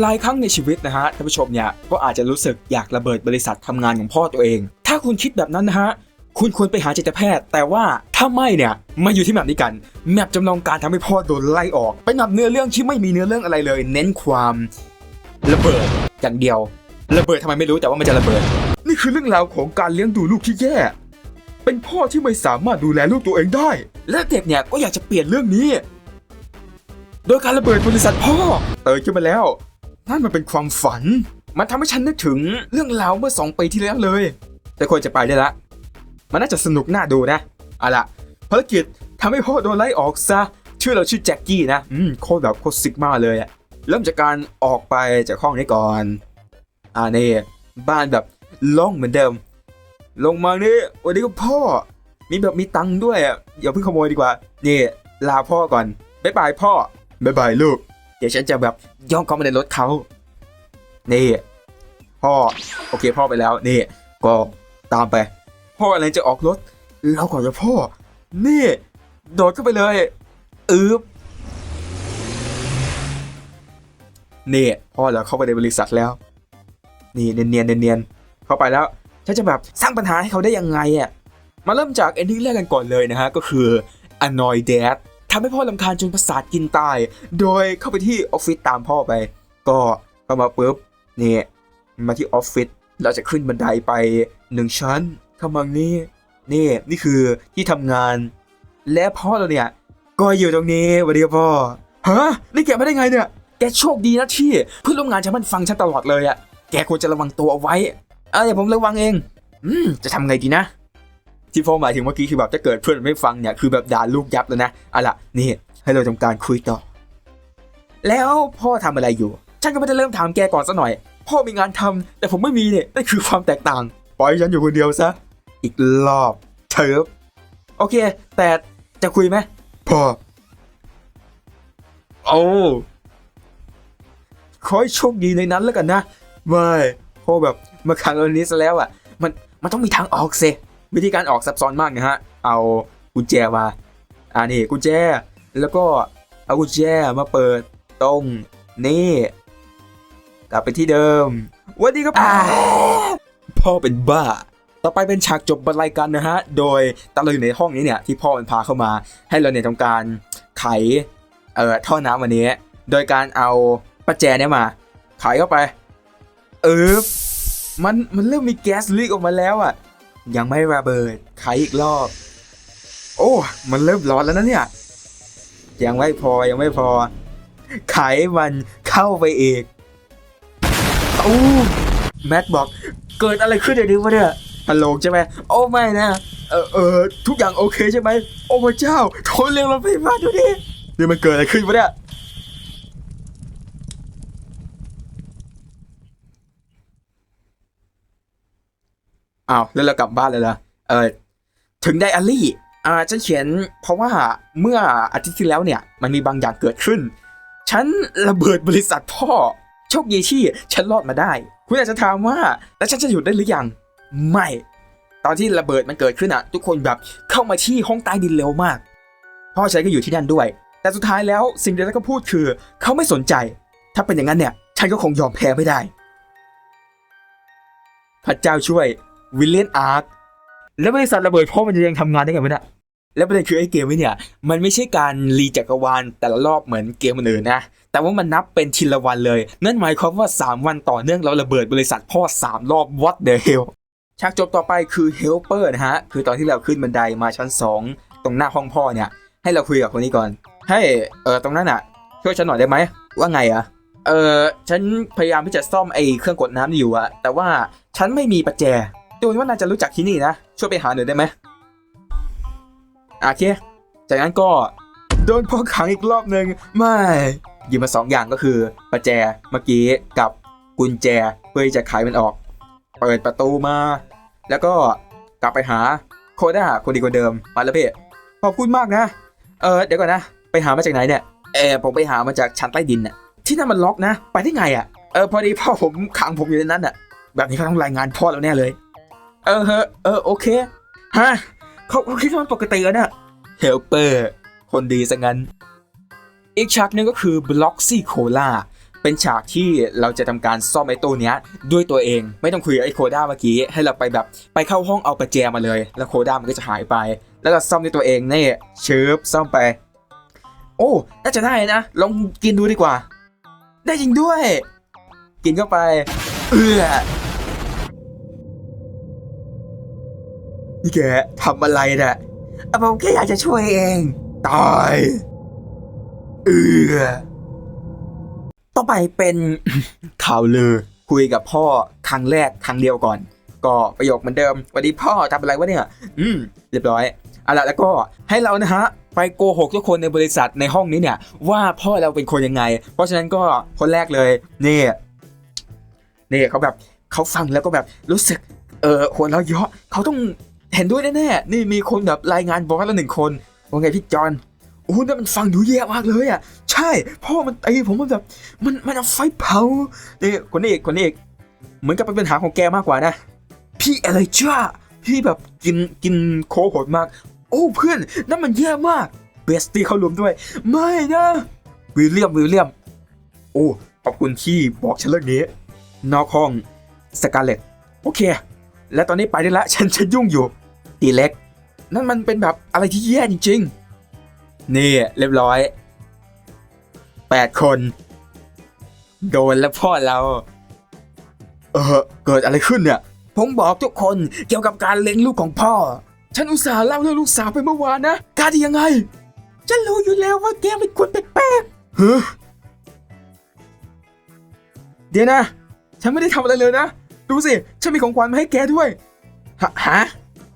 หลายครั้งในชีวิตนะฮะท่านผู้ชมเนี่ยก็อาจจะรู้สึกอยากระเบิดบริษัททำงานของพ่อตัวเอง ถ้าคุณคิดแบบนั้นนะฮะคุณควรไปหาจิตแพทย์ แต่ว่าถ้าไม่เนี่ยมาอยู่ที่แมปนี้กันแมปจำลองการทำให้พ่อโดนไล่ออกเป็นแมปเนื้อเรื่องที่ไม่มีเนื้อเรื่องอะไรเลย เน้นความระเบิดอย่างเดียว ระเบิดทำไมไม่รู้แต่ว่ามันจะระเบิด นี่คือเรื่องราวของการเลี้ยงดูลูกที่แย่ เป็นพ่อที่ไม่สามารถดูแลลูกตัวเองได้ และเด็กเนี่ยก็อยากจะเปลี่ยนเรื่องนี้ โดยการระเบิดบริษัทพ่อเติร์ขึ้นมาแล้ว นั่นมันเป็นความฝัน มันทำให้ฉันนึกถึงเรื่องราวเมื่อสองปีที่แล้วเลย แต่ควรจะไปได้ละ มันน่าจะสนุกน่าดูนะเอาล่ะภารกิจทำให้พ่อโดนไล่ออกซะ ชื่อเราชื่อแจ็คกี้นะ อืมโคตรแบบโคตรซิกมาเลยอะเริ่มจากการออกไปจากห้องนี้ก่อน อ่านี่บ้านแบบล่องเหมือนเดิม ลงมานี่วันนี้ก็พ่อ มีแบบมีตังค์ด้วยอะอย่าเพิ่งขโมยดีกว่า นี่ ลาพ่อก่อน บ๊ายบายพ่อ บ๊ายบายลูก ดี๋ยวฉันจะแบบย่องเข้ามาในรถเขานี่ พ่อ โอเคพ่อไปแล้ว นี่ ก็ตามไป พ่ออะไรจะออกรถเราก่อนจะพ่อ นี่ โดดเข้าไปเลยอึบนี่พ่อเราเข้าไปในบริษัทแล้ว นี่เนียนๆเนียนๆเข้าไปแล้วฉันจะแบบสร้างปัญหาให้เขาได้ยังไงอะมาเริ่มจากเอนดิ้งแรกกันก่อนเลยนะฮะก็คือ annoy dad ทำให้พ่อลำคาญจนประสาทกินตาย โดยเข้าไปที่ออฟฟิศตามพ่อไป ก็เข้ามาปุ๊บนี่มาที่ออฟฟิศเราจะขึ้นบันไดไปหนึ่งชั้นเข้ามานี่นี่นี่คือที่ทำงาน และพ่อเราเนี่ย ก็อยู่ตรงนี้วัสดีครับพ่อฮะนี่แกไม่ได้ไงเนี่ย แกโชคดีนะที่เพื่อนร่วมงานฉันมันฟังฉันตลอดเลยอะแกควรจะระวังตัวเอาไว้ เออเดี๋ยวผมระวังเอง อืม จะทำไงดีนะ ที่พ่อหมายถึงเมื่อกี้คือแบบถ้าเกิดเพื่อนไม่ฟังเนี่ยคือแบบด่าลูกยับแล้วนะเอาล่ะนี่ให้เราทำการคุยต่อ แล้วพ่อทำอะไรอยู่ ฉันก็ไม่ได้เริ่มถามแกก่อนซะหน่อย พ่อมีงานทำแต่ผมไม่มีเนี่ยนั่นคือความแตกต่าง ปล่อยให้ฉันอยู่คนเดียวซะ อีกรอบเชิบโอเค แต่จะคุยไหมพ่อโอ้ขอให้โชคดีในนั้นแล้วกันนะไม่พ่อแบบมาขังเอานี้ซะแล้วอะ มันมันต้องมีทางออกเซ วิธีการออกซับซ้อนมากนะฮะ เอากุญแจมาอ่านี่กุญแจ แล้วก็เอากุญแจมาเปิดตรงนี่กลับไปที่เดิมสวันนี้ครับพ่อเป็นบ้า ต่อไปเป็นฉากจบบรรลัยกันนะฮะ โดยตอนเราอยู่ในห้องนี้เนี่ยที่พ่อมันพาเข้ามา ให้เราเนี่ยทำการไขเอ่อท่อน้ำวันนี้ โดยการเอาประแจเนี่ยมาไขเข้าไป เออมันมันเริ่มมีแก๊สลีกออกมาแล้วอะ ยังไม่ระเบิดไขอีกรอบ โอ้ มันเริ่มร้อนแล้วนะเนี่ย ยังไม่พอยังไม่พอ ไขมันเข้าไปอีกโอ้แมทบอก เกิดอะไรขึ้นเดี๋ยวนี้วะเนี่ยตลกใช่ไหมโอ้ไม่นะ เออเออทุกอย่างโอเคใช่ไหมโอ้พระเจ้าโทรเรียกรถพยาบาดูดินี่มันเกิดอะไรขึ้นวะเนี่ย อ้าวแล้วเรากลับบ้านเลยเหรอเออถึงไดอารี่อ่าฉันเขียนเพราะว่าเมื่ออาทิตย์ที่แล้วเนี่ย มันมีบางอย่างเกิดขึ้น ฉันระเบิดบริษัทพ่อ โชคดีที่ฉันรอดมาได้ คุณอาจจะถามว่า แล้วฉันจะหยุดได้หรือยัง ไม่ ตอนที่ระเบิดมันเกิดขึ้นอะทุกคนแบบเข้ามาที่ห้องใต้ดินเร็วมาก พ่อฉันก็อยู่ที่นั่นด้วย แต่สุดท้ายแล้วสิ่งที่เขาพูดคือ เขาไม่สนใจ ถ้าเป็นอย่างนั้นเนี่ย ฉันก็คงยอมแพ้ไม่ได้ พระเจ้าช่วย วิลเลียนอาร์คแล้วบริษัทระเบิดพ่อมันจะยังทำงานได้ไงวะเนี่ยแล้วประเด็นคือไอ้เกมนี้เนี่ยมันไม่ใช่การรีจักรวาลแต่ละรอบเหมือนเกมอื่นนะแต่ว่ามันนับเป็นทีละวันเลย นั่นหมายความว่า 3 วันต่อเนื่องเราระเบิดบริษัทพ่อ 3 รอบ what the hell ฉากจบต่อไปคือ helper นะฮะ คือตอนที่เราขึ้นบันไดมาชั้น 2 ตรงหน้าห้องพ่อเนี่ย ให้เราคุยกับคนนี้ก่อน ให้เออตรงนั้นอะช่วยฉันหน่อยได้ไหมว่าไงอะเออฉันพยายามที่จะซ่อมไอ้เครื่องกดน้ำอยู่อะแต่ว่าฉันไม่มีประแจ ดูว่าน่าจะรู้จักที่นี่นะ ช่วยไปหาหน่อยได้ไหมโอเค จากนั้นก็โดนพ่อขังอีกรอบหนึ่งไม่หยิบมาสองอย่างก็คือประแจเมื่อกี้กับกุญแจเพื่อจะไขมันออก เปิดประตูมา แล้วก็กลับไปหาโคด้าคนดีคนเดิมมาแล้วเพ่ขอบคุณมากนะ เออเดี๋ยวก่อนนะ ไปหามาจากไหนเนี่ยเออผมไปหามาจากชั้นใต้ดินน่ะที่นั่นมันล็อกนะ ไปได้ไงอะเออพอดีพ่อผมขังผมอยู่ในนั้นอะ แบบนี้เขาต้องรายงานพ่อแล้วแน่เลย เออเฮ้เออโอเคฮะเขาเขาคิดว่ามันปกติแล้วเนี่ยเฮลเปอร์คนดีซะงั้น อีกฉากหนึงก็คือบล็อกซี่โคลาเป็นฉากที่เราจะทำการซ่อมไอ้ตัวเนี้ยด้วยตัวเองไม่ต้องคุยกับไอ้โคด้าเมื่อกี้ ให้เราไปแบบไปเข้าห้องเอาประแจมาเลย แล้วโคด้ามันก็จะหายไป แล้วก็ซ่อมด้วยตัวเองนี่เชิบซ่อมไป โอ้น่าจะได้นะลองกินดูดีกว่า ได้จริงด้วย กินเข้าไป เออ นี่แกทำอะไรน่ะอะผมแค่อยากจะช่วยเอง ตาย เออต่อไปเป็นข่าวลือคุยกับพ่อครั้งแรกครั้งเดียวก่อน ก็ประโยคเหมือนเดิมวัสดีพ่อทำอะไรวะเนี่ย อืม เรียบร้อยเอาละแล้วก็ให้เรานะฮะ ไปโกหกทุกคนในบริษัทในห้องนี้เนี่ย ว่าพ่อเราเป็นคนยังไง เพราะฉะนั้นก็คนแรกเลย นี่ นี่เขาแบบเขาฟังแล้วก็แบบรู้สึกเออหัวเราะเยาะเขาต้อง เห็นด้วยแน่ๆ นี่มีคนแบบรายงานบอสแล้วหนึ่งคนว่าไงพี่จอนโอ้นั่นมันฟังดูแย่มากเลยอะ ใช่ พ่อมันตีผมมันแบบ มันมันเอาไฟเผาเนี่ยคนนี้อีกคนนี้อีกเหมือนกับเป็นปัญหาของแกมากกว่านะ พี่อะไรจ้าพี่แบบกินกินโคโหดมาก โอ้เพื่อนนั่นมันแย่มากเบสตี้เขารวมด้วย ไม่นะวิลเลียมวิลเลียม โอ้ขอบคุณที่บอกฉันเรื่องนี้ นอกห้องสกาเลตโอเค และตอนนี้ไปได้แล้วฉันฉันยุ่งอยู่ ตีเล็ก นั่นมันเป็นแบบอะไรที่แย่จริงๆ นี่เรียบร้อยแปดคน โดนแล้วพ่อเรา เออ เกิดอะไรขึ้นเนี่ย ผมบอกทุกคนเกี่ยวกับการเลี้ยงลูกของพ่อ ฉันอุตส่าห์เล่าเรื่องลูกสาวไปเมื่อวานนะกล้าได้ยังไง ฉันรู้อยู่แล้วว่าแกเป็นคนแปลกๆเฮ้เดี๋ยวนะ ฉันไม่ได้ทำอะไรเลยนะ ดูสิ ฉันมีของขวัญมาให้แกด้วย ฮะ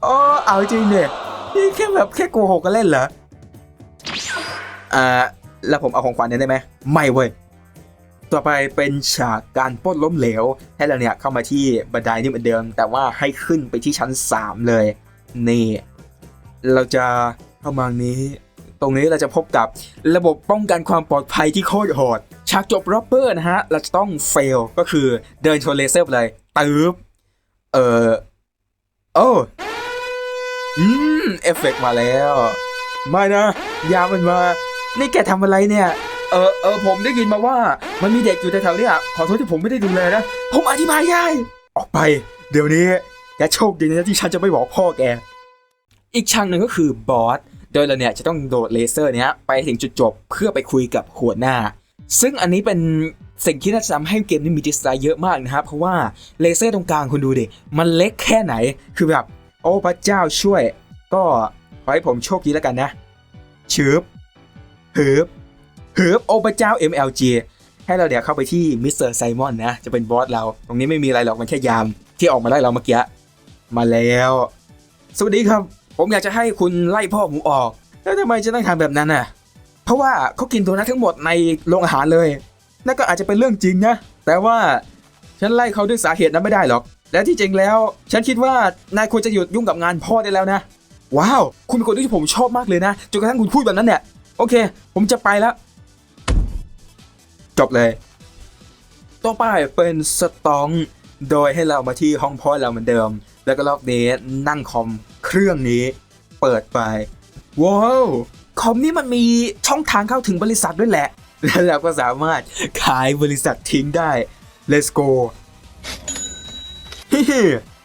อ๋อเอาจริงเนี่ยนี่แค่แบบแค่โกหกกันเล่นเหรออ่าแล้วผมเอาของขวัญเนี่ยได้ไหมไม่เว้ยต่อไปเป็นฉากการปล้นล้มเหลว ให้เราเนี่ยเข้ามาที่บันไดนี่เหมือนเดิม แต่ว่าให้ขึ้นไปที่ชั้น 3 เลย นี่ เราจะเข้ามานี้ ตรงนี้เราจะพบกับระบบป้องกันความปลอดภัยที่โคตรโหด ฉากจบร็อบเบอร์นะฮะ เราจะต้องเฟลก็คือเดินชนเลเซอร์ไปเลยตืบเออโอ้ อืม เอฟเฟกต์มาแล้ว ไม่นะ ยามันมา นี่แกทำอะไรเนี่ย เออเออผมได้ยินมาว่า มันมีเด็กอยู่แถวๆเนี่ยขอโทษที่ผมไม่ได้ดูแลนะ ผมอธิบายได้ ออกไป เดี๋ยวนี้ แกโชคดีนะที่ฉันจะไม่บอกพ่อแก อีกฉากหนึ่งก็คือบอส โดยเราเนี่ยจะต้องโดดเลเซอร์เนี้ยไปถึงจุดจบเพื่อไปคุยกับหัวหน้า ซึ่งอันนี้เป็นสิ่งที่น่าจะทำให้เกมนี้มีดีไซน์เยอะมากนะครับ เพราะว่าเลเซอร์ตรงกลางคุณดูดิ มันเล็กแค่ไหน คือแบบ อ้พระเจ้าช่วย ก็ขอให้ผมโชคดีแล้วกันนะชืบหืบหืบโอ้พระเจ้า MLG ให้เราเดี๋ยวเข้าไปที่มิสเตอร์ไซมอนนะ จะเป็นบอสเรา ตรงนี้ไม่มีอะไรหรอกมันแค่ยาม ที่ออกมาไล่เราเมื่อกี้มาแล้ว สวัสดีครับ ผมอยากจะให้คุณไล่พ่อผมออก แล้วทำไมจะต้องทำแบบนั้นน่ะ เพราะว่าเขากินตัวนั้นทั้งหมดในโรงอาหารเลยนั่นก็อาจจะเป็นเรื่องจริงนะ แต่ว่าฉันไล่เขาด้วยสาเหตุนั้นไม่ได้หรอก และที่จริงแล้ว ฉันคิดว่านายควรจะหยุดยุ่งกับงานพ่อได้แล้วนะ ว้าว คุณเป็นคนที่ผมชอบมากเลยนะจนกระทั่งคุณพูดแบบนั้นเนี่ยโอเค ผมจะไปแล้ว จบเลย ต่อไปเป็นสตอง โดยให้เรามาที่ห้องพ่อเราเหมือนเดิม แล้วก็รอบนี้นั่งคอมเครื่องนี้ เปิดไป ว้าวคอมนี้มันมีช่องทางเข้าถึงบริษัทด้วยแหละ แล้วเราก็สามารถขายบริษัททิ้งได้ let's go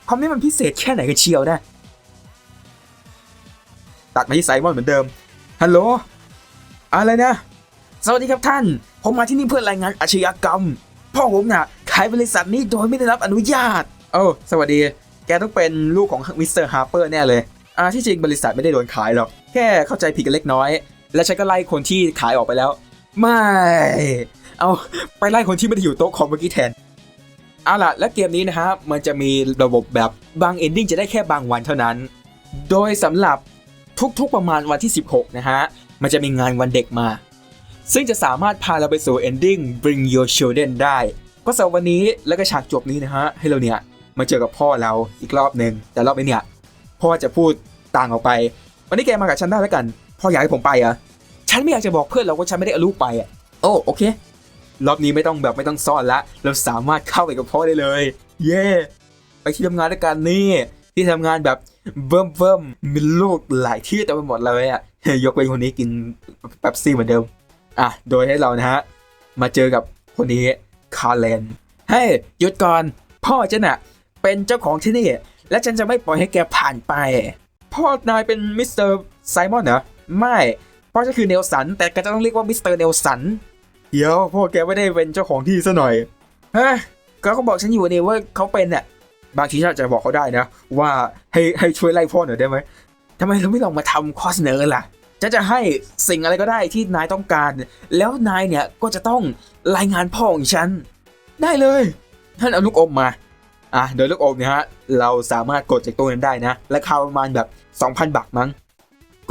คอมนี้มันพิเศษแค่ไหนกันเชียวนะ ตัดมาที่ไซมอนเหมือนเดิม ฮัลโหล อะไรนะ สวัสดีครับท่าน ผมมาที่นี่เพื่อรายงานอาชญากรรม พ่อผมน่ะ ขายบริษัทนี้โดยไม่ได้รับอนุญาตโอ้สวัสดี แกต้องเป็นลูกของมิสเตอร์ฮาร์เปอร์แน่เลย อ่า ที่จริงบริษัทไม่ได้โดนขายหรอก แค่เข้าใจผิดกันเล็กน้อย และฉันก็ไล่คนที่ขายออกไปแล้ว ไม่ เอา ไปไล่คนที่ไม่ได้อยู่โต๊ะคอมเมื่อกี้แทน เอาล่ะ และเกมนี้นะฮะ มันจะมีระบบแบบบางเอนดิ้งจะได้แค่บางวันเท่านั้น โดยสำหรับทุกๆประมาณวันที่ 16 นะฮะ มันจะมีงานวันเด็กมา ซึ่งจะสามารถพาเราไปสู่ ending bring your children ได้ ก็สำหรับวันนี้แล้วก็ฉากจบนี้นะฮะ ให้เราเนี่ย มาเจอกับพ่อเราอีกรอบหนึ่งแต่รอบนี้เนี่ย พ่อจะพูดต่างออกไป วันนี้แกมากับฉันได้แล้วกัน พ่ออยากให้ผมไปเหรอะฉันไม่อยากจะบอกเพื่อนเราว่าฉันไม่ได้เอาลูกไปอะโอ้โอเค รอบนี้ไม่ต้องแบบไม่ต้องซ่อนละ เราสามารถเข้าไปกับพ่อได้เลย เย่ไปที่ทำงานด้วยกันนี่ ที่ทำงานแบบเบิ่มเบิ่มมีลูกหลายที่เต็มไปหมดเลยอะยกเว้นคนนี้กินแป๊บซี่เหมือนเดิม อะ โดยให้เรานะฮะ มาเจอกับคนนี้คาเลนเฮ้ยหยุดก่อน พ่อฉันน่ะเป็นเจ้าของที่นี่ และฉันจะไม่ปล่อยให้แกผ่านไป พ่อนายเป็นมิสเตอร์ไซมอนเหรอ ไม่ พ่อฉันคือเนลสัน แต่แกจะต้องเรียกว่ามิสเตอร์เนลสัน เดี๋ยวพ่อแกไม่ได้เป็นเจ้าของที่ซะหน่อยฮะก็เขาบอกฉันอยู่นี่ว่าเขาเป็นน่ะบางทีฉันอาจจะบอกเขาได้นะ ว่าให้ให้ช่วยไล่พ่อหน่อยได้ไหมทำไมเราไม่ลองมาทำข้อเสนอล่ะฉันจะให้สิ่งอะไรก็ได้ที่นายต้องการ แล้วนายเนี่ยก็จะต้องรายงานพ่อของฉัน ได้เลยท่านเอาลูกอมมาอะโดยลูกอมเนี่ยฮะเราสามารถกดจากตู้นั้นได้นะราคาประมาณแบบ 2,000 บาทมั้ง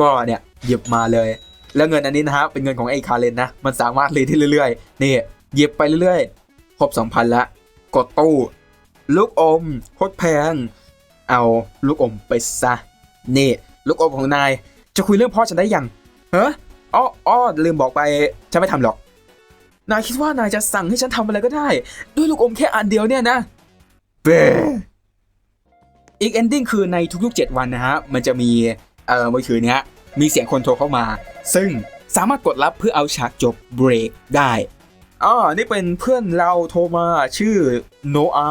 ก็เนี่ยหยิบมาเลย แล้วเงินอันนี้นะฮะเป็นเงินของไอ้คาเลนนะ มันสามารถรีดที่เรื่อยๆ นี่หยิบไปเรื่อยๆ ครบ2,000ละกดตู้ ลูกอมโคตรแพง เอาลูกอมไปซะ นี่ ลูกอมของนาย จะคุยเรื่องพ่อฉันได้ยังเฮ้ออ้ออ้อลืมบอกไป ฉันไม่ทำหรอก นายคิดว่านายจะสั่งให้ฉันทำอะไรก็ได้ ด้วยลูกอมแค่อันเดียวเนี่ยนะเบอีกเอนดิ้งคือในทุกๆ 7 วันนะฮะ มันจะมีเอ่อมือถือเนี้ย มีเสียงคนโทรเข้ามา ซึ่งสามารถกดรับเพื่อเอาฉากจบเบรกได้อ๋อนี่เป็นเพื่อนเราโทรมาชื่อโนอา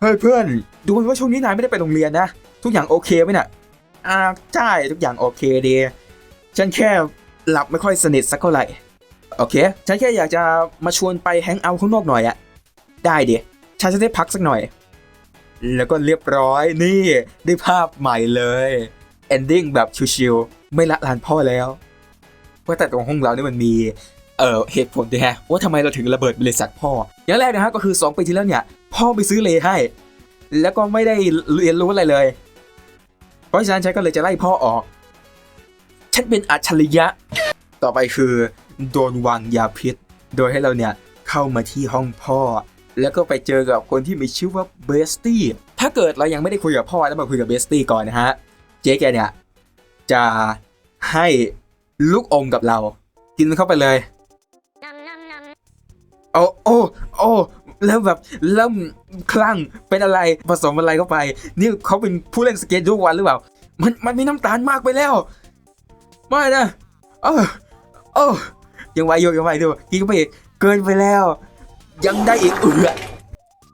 เฮ้ยเพื่อน ดูเหมือนว่าช่วงนี้นายไม่ได้ไปโรงเรียนนะ ทุกอย่างโอเคไหมน่ะอ่าใช่ทุกอย่างโอเคดีฉันแค่หลับไม่ค่อยสนิทสักเท่าไหร่โอเค ฉันแค่อยากจะมาชวนไปแฮงเอาท์ข้างนอกหน่อยอะได้ดิฉันจะได้พักสักหน่อย แล้วก็เรียบร้อยนี่ได้ภาพใหม่เลย ending แบบชิวๆ ไม่ละลานพ่อแล้วเพราะแต่ตรงห้องเราเนี่ยมันมีเอ่อเหตุผลด้วยฮะว่าทำไมเราถึงระเบิดบริษัทพ่อ อย่างแรกนะฮะก็คือ 2 ปีที่แล้วเนี่ย พ่อไปซื้อเลให้ แล้วก็ไม่ได้เรียนรู้อะไรเลย เพราะฉะนั้นฉันก็เลยจะไล่พ่อออก ฉันเป็นอัจฉริยะ ต่อไปคือ โดนวางยาพิษ โดยให้เราเนี่ยเข้ามาที่ห้องพ่อ แล้วก็ไปเจอกับคนที่มีชื่อว่าเบสตี้ถ้าเกิดเรายังไม่ได้คุยกับพ่อแล้วมาคุยกับเบสตี้ก่อนนะฮะเจ๊แกเนี่ยจะ ให้ลูกอมกับเรา กินมันเข้าไปเลยโอ้โอ้โอ้แล้วแบบเริ่มคลั่งเป็นอะไรผสมอะไรเข้าไป นี่เขาเป็นผู้เล่นสเก็ตทุกวันหรือเปล่า มันมันมีน้ำตาลมากไปแล้ว ไม่นะเออเออยังไหวอยู่ยังไหวอยู่กินเข้าไปอีกเกินไปแล้ว ยังได้อีกเอือ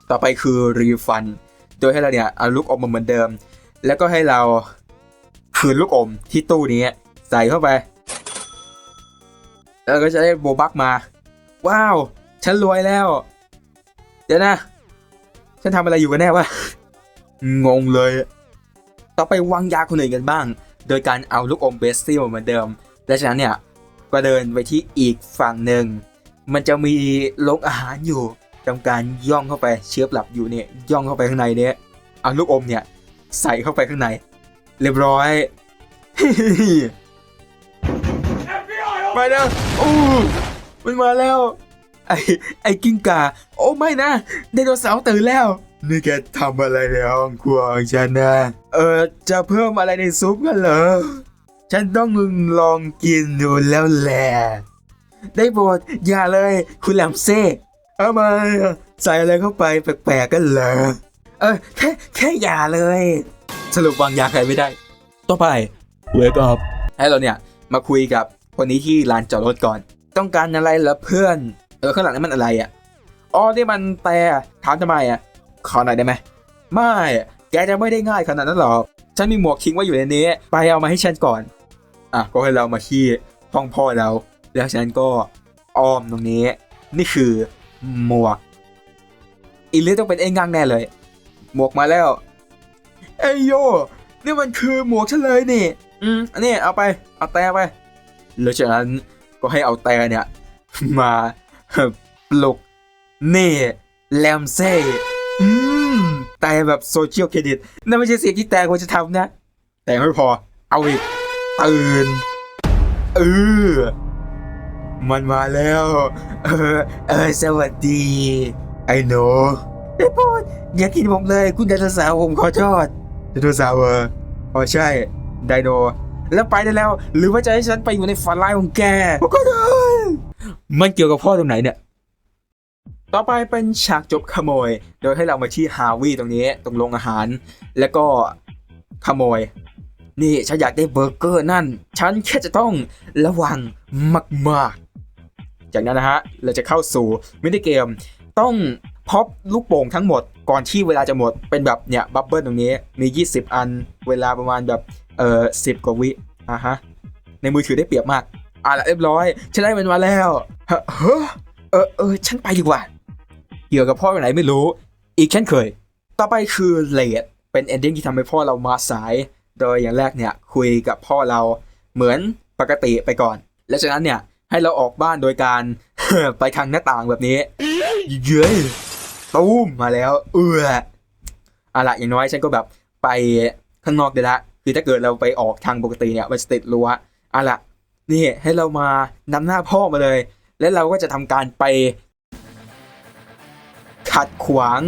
ต่อไปคือรีฟัน โดยให้เราเนี่ยเอาลูกอมมาเหมือนเดิม แล้วก็ให้เราคืนลูกอมที่ตู้นี้ ใส่เข้าไป แล้วก็จะได้โบบักมา ว้าว ฉันรวยแล้ว เดี๋ยวนะ ฉันทำอะไรอยู่กันแน่วะ งงเลย ต่อไปวางยาคนอื่นกันบ้าง โดยการเอาลูกอมเบสซิลเหมือนเดิม และจากนั้นเนี่ย ก็เดินไปที่อีกฝั่งหนึ่ง มันจะมีโรงอาหารอยู่ทำการย่องเข้าไปเชื้อหลับอยู่เนี่ยย่องเข้าไปข้างในเนี่ยเอาลูกอมเนี่ย ใส่เข้าไปข้างใน เรียบร้อย ไปนะอู้มันมาแล้ว ไอ้ไอ้กิ้งก่าโอ้ไม่นะไดโนเสาร์ตื่นแล้วนี่แกทำอะไรในห้องครัวของฉันนะเออจะเพิ่มอะไรในซุปกันเหรอฉันต้องลองกินดูแล้วแหละได้โปรดอย่าเลยคุณแหลมเซ่เอามาใส่อะไรเข้าไปแปลกๆกันเหรอเออแค่แค่อย่าเลย สรุปวางยาใครไม่ได้ ต่อไป wake up ให้เราเนี่ยมาคุยกับ คนนี้ที่ลานจอดรถก่อน ต้องการอะไรเหรอเพื่อนเออข้างหลังนั้นมันอะไรอะอ๋อนี่มันแต่ถามทำไมอะขอหน่อยได้ไหมไม่แกจะไม่ได้ง่ายขนาดนั้นหรอกฉันมีหมวกทิ้งไว้อยู่ในนี้ ไปเอามาให้ฉันก่อน อะก็ให้เรามาที่ห้องพ่อเรา แล้วฉันก็อ้อมตรงนี้ นี่คือหมวกอีลิสต้องเป็นเอ้งังแน่เลย หมวกมาแล้ว เอ้ยโยนี่มันคือหมวกฉันเลยนี่ อืมอันนี้เอาไป เอาแต่ไป แล้วจากนั้นก็ให้เอาแต่เนี่ย มาปลุกเน่แลมเซ่อืมแต่แบบโซเชียลเครดิตนั่นไม่ใช่เสียงที่แต่ควรจะทำนะ แต่ไม่พอเอาอีกตื่นเออมันมาแล้ว เออ เออ สวัสดี ไอ้หนูได้โปรดอย่ากินผมเลย คุณไดโนเสาร์ผมขอโทษไดโนเสาร์เอออ๋อใช่ ไดโน แล้วไปได้แล้ว หรือว่าจะให้ฉันไปอยู่ในฝันร้ายของแกก็ได้มันเกี่ยวกับพ่อตรงไหนเนี่ย ต่อไปเป็นฉากจบขโมย โดยให้เรามาที่ฮาวิตรงนี้ตรงโรงอาหาร แล้วก็ขโมย นี่ฉันอยากได้เบอร์เกอร์นั่น ฉันแค่จะต้องระวังมากจากนั้นนะฮะ เราจะเข้าสู่มินิเกมต้อง พบลูกโป่งทั้งหมดก่อนที่เวลาจะหมดเป็นแบบเนี่ยบับเบิลตรงนี้มี 20 อัน เวลาประมาณแบบเอ่อสิกว่าวิอะฮะในมือถือได้เปรียบมากอะละเรียบร้อยฉันได้มันมาแล้วเฮ้อเฮ้อเออเออฉันไปดีกว่าเกี่ยวกับพ่อไปไหนไม่รู้ อีกเช่นเคย ต่อไปคือเลดเป็นเอนดิ้งที่ทำให้พ่อเรามาสาย โดยอย่างแรกเนี่ยคุยกับพ่อเราเหมือนปกติไปก่อน และจากนั้นเนี่ยให้เราออกบ้านโดยการไปทางหน้าต่างแบบนี้ เย้ ตูมมาแล้ว เอออะละอย่างน้อยฉันก็แบบไปข้างนอกได้ละคือถ้าเกิดเราไปออกทางปกติเนี่ยมันจะติดรั้วอะละนี่ให้เรามานำหน้าพ่อมาเลย และเราก็จะทำการไป ขัดขวาง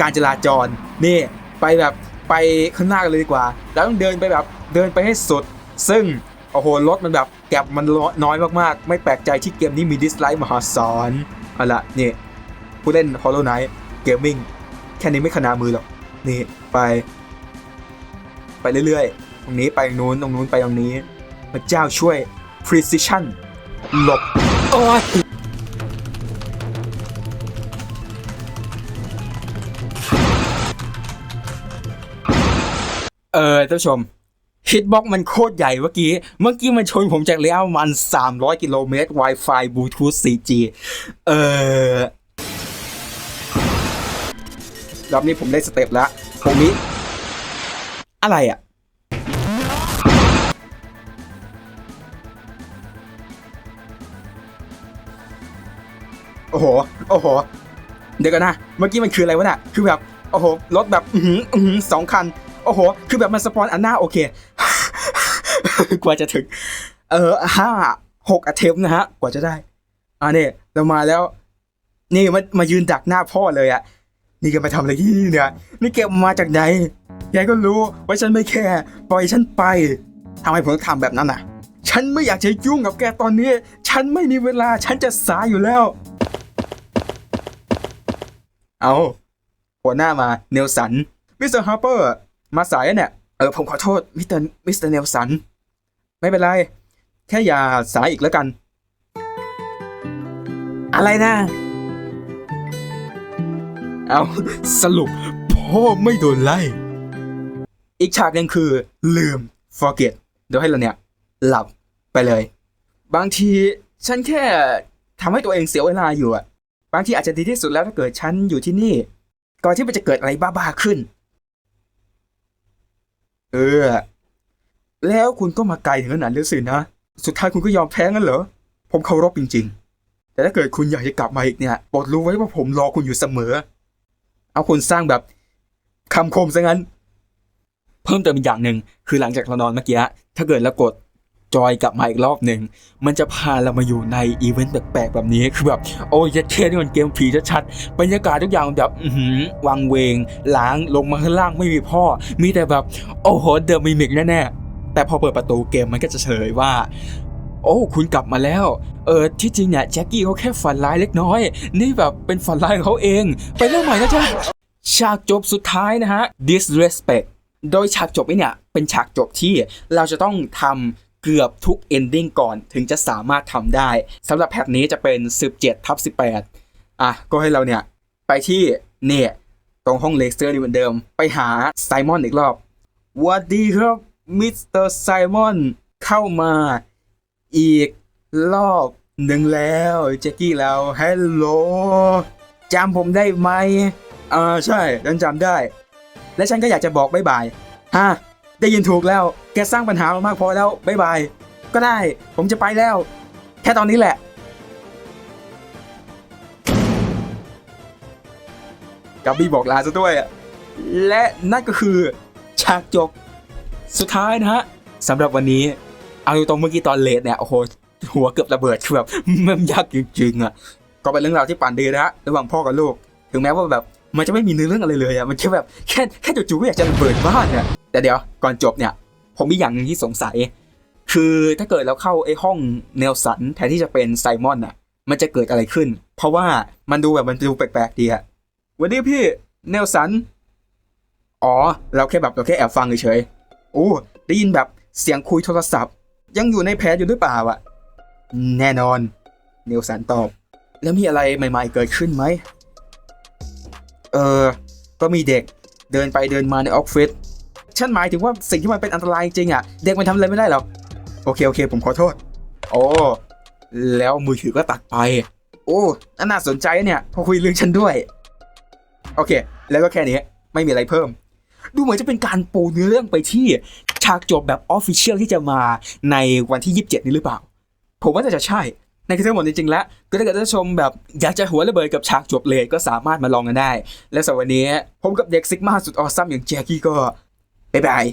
การจราจร นี่ไปแบบไปข้างหน้ากันเลยดีกว่าแล้วต้องเดินไปแบบเดินไปให้สุด ซึ่งโอ้โหรถมันแบบแก็บมันน้อยมากๆ ไม่แปลกใจที่เกมนี้มีดิสไลค์มหาศาลเอาละนี่ผู้เล่น Hollow Knight Gaming แค่นี้ไม่ขนามือหรอกนี่ไป ไปเรื่อยๆ ตรงนี้ไปตรงนู้นตรงนู้นไปตรงนี้พระเจ้าช่วย precision หลบโอ้ยเออท่านผู้ชมฮิตบ็อกมันโคตรใหญ่เมื่อกี้ เมื่อกี้มันชนผมจากระยะประมาณ300 กิโลเมตร Wi-Fi Bluetooth 4G เออ รอบนี้ผมได้สเต็ปแล้วตรงนี้ อะไรอะ โอ้โห โอ้โห เดี๋ยวกันนะ เมื่อกี้มันคืออะไรวะน่ะ คือแบบ โอ้โห รถแบบ อือหืออือหือสองคัน โอ้โห คือแบบมันสปอนอันหน้าโอเค กว่าจะถึง เออห้าหกอเทมนะฮะ กว่าจะได้ อ่าเนี่ยเรามาแล้ว นี่มามายืนดักหน้าพ่อเลยอะ นี่แกไปทำอะไรที่นี่เนี่ย นี่แกมาจากไหนแกก็รู้ว่าฉันไม่แคร์ปล่อยฉันไปทำไมผมต้องทำแบบนั้นอะ ฉันไม่อยากจะยุ่งกับแกตอนนี้ ฉันไม่มีเวลา ฉันจะสายอยู่แล้ว เอาหัวหน้ามา เนลสัน มิสเตอร์ฮาร์เปอร์ มาสายเนี่ย เออผมขอโทษ มิสเตอร์ มิสเตอร์เนลสัน ไม่เป็นไร แค่อย่าสายอีกแล้วกัน อะไรนะ เอาสรุปพ่อไม่โดนไล่ อีกฉากหนึ่งคือ ลืม forget เดี๋ยวให้เราเนี่ย หลับไปเลย บางทีฉันแค่ทำให้ตัวเองเสียเวลาอยู่อะบางทีอาจจะดีที่สุดแล้วถ้าเกิดฉันอยู่ที่นี่ ก่อนที่มันจะเกิดอะไรบ้าๆขึ้น เออ แล้วคุณก็มาไกลถึงขนาดนี้สินะ สุดท้ายคุณก็ยอมแพ้งั้นเหรอ ผมเคารพจริง ๆ แต่ถ้าเกิดคุณอยากจะกลับมาอีกเนี่ยโปรดรู้ไว้ว่าผมรอคุณอยู่เสมอ เอาคุณสร้างแบบคำคมซะงั้น เพิ่มเติมอีกอย่างหนึ่งคือหลังจากเรานอนเมื่อกี้ถ้าเกิดเรากดจอยกลับมาอีกรอบหนึ่งมันจะพาเรามาอยู่ในอีเวนต์แปลกๆแบบนี้คือแบบโอ้ยเท่นี่มันเกมผีชัดๆบรรยากาศทุกอย่างแบบวังเวงล้างลงมาข้างล่างไม่มีพ่อ มีแต่แบบ โอ้โหเดอะมิมิกแน่ๆแต่พอเปิดประตูเกมมันก็จะเฉลยว่า โอ้ คุณกลับมาแล้ว เออที่จริงเนี่ยแจ็คกี้เขาแค่ฝันร้ายเล็กน้อย นี่แบบเป็นฝันร้ายของเขาเอง ไปเรื่องใหม่นะจ๊ะฉากจบสุดท้ายนะฮะ disrespect โดยฉากจบนี้เนี่ยเป็นฉากจบที่เราจะต้องทำเกือบทุก ending ก่อนถึงจะสามารถทำได้สำหรับแพทนี้จะเป็น 17ทับ18 อะ ก็ให้เราเนี่ย ไปที่เนี่ยตรงห้องเลเซอร์นี่เหมือนเดิม ไปหาไซมอนอีกรอบวัสดีครับมิสเตอร์ไซมอนเข้ามา อีกรอบหนึ่งแล้วแจ็คกี้แล้วฮัลโหลจำผมได้ไหมอ่าใช่ฉันจำได้ และฉันก็อยากจะบอกบายบายฮะได้ยินถูกแล้วแกสร้างปัญหามามากพอแล้วบายบาย ก็ได้ผมจะไปแล้ว แค่ตอนนี้แหละ กับบี้บอกลาซะด้วยอะและนั่นก็คือ ฉากจบ สุดท้ายนะฮะสำหรับวันนี้ เอาตรงเมื่อกี้ตอนเลทเนี่ยโอ้โหหัวเกือบระเบิดคือแบบมันยากจริงๆอะก็เป็นเรื่องราวที่ปั่นดีนะฮะระหว่างพ่อกับลูก ถึงแม้ว่าแบบมันจะไม่มีเนื้อเรื่องอะไรเลยอะมันแค่แบบแค่แค่จู่ๆก็อยากจะระเบิดบ้านอะแต่เดี๋ยวก่อนจบเนี่ย ผมมีอย่างนึงที่สงสัย คือถ้าเกิดเราเข้าไอ้ห้องเนลสันแทนที่จะเป็นไซมอนอะ มันจะเกิดอะไรขึ้น เพราะว่ามันดูแบบมันดูแปลกๆดีอะวันนี้พี่เนลสันอ๋อ เราแค่แบบเราแค่แอบฟังเฉยๆโอ้ได้ยินแบบเสียงคุยโทรศัพท์ ยังอยู่ในแผนอยู่หรือเปล่าอะแน่นอน เนลสันตอบ แล้วมีอะไรใหม่ ๆ เกิดขึ้นไหม เออ ก็มีเด็กเดินไปเดินมาในออฟฟิศฉันหมายถึงว่าสิ่งที่มันเป็นอันตรายจริงอะเด็กมันทำอะไรไม่ได้หรอก โอเค โอเค ผมขอโทษ โอ้ แล้วมือถือก็ตัดไป โอ้น่าสนใจเนี่ย พอคุยเรื่องฉันด้วย โอเค แล้วก็แค่นี้ ไม่มีอะไรเพิ่ม ดูเหมือนจะเป็นการปูเนื้อเรื่องไปที่ ฉากจบแบบออฟฟิเชียลที่จะมาในวันที่ 27 นี้หรือเปล่า ผมว่าน่าจะใช่ในคือทั้งหมดจริงๆแล้ว ก็ถ้าเกิดท่านชมแบบอยากจะหัวระเบิดกับฉากจบเลยก็สามารถมาลองกันได้ และสำหรับวันนี้ผมกับเด็กซิกมาสุดออซัมอย่างแจ็คกี้ก็บ๊ายบาย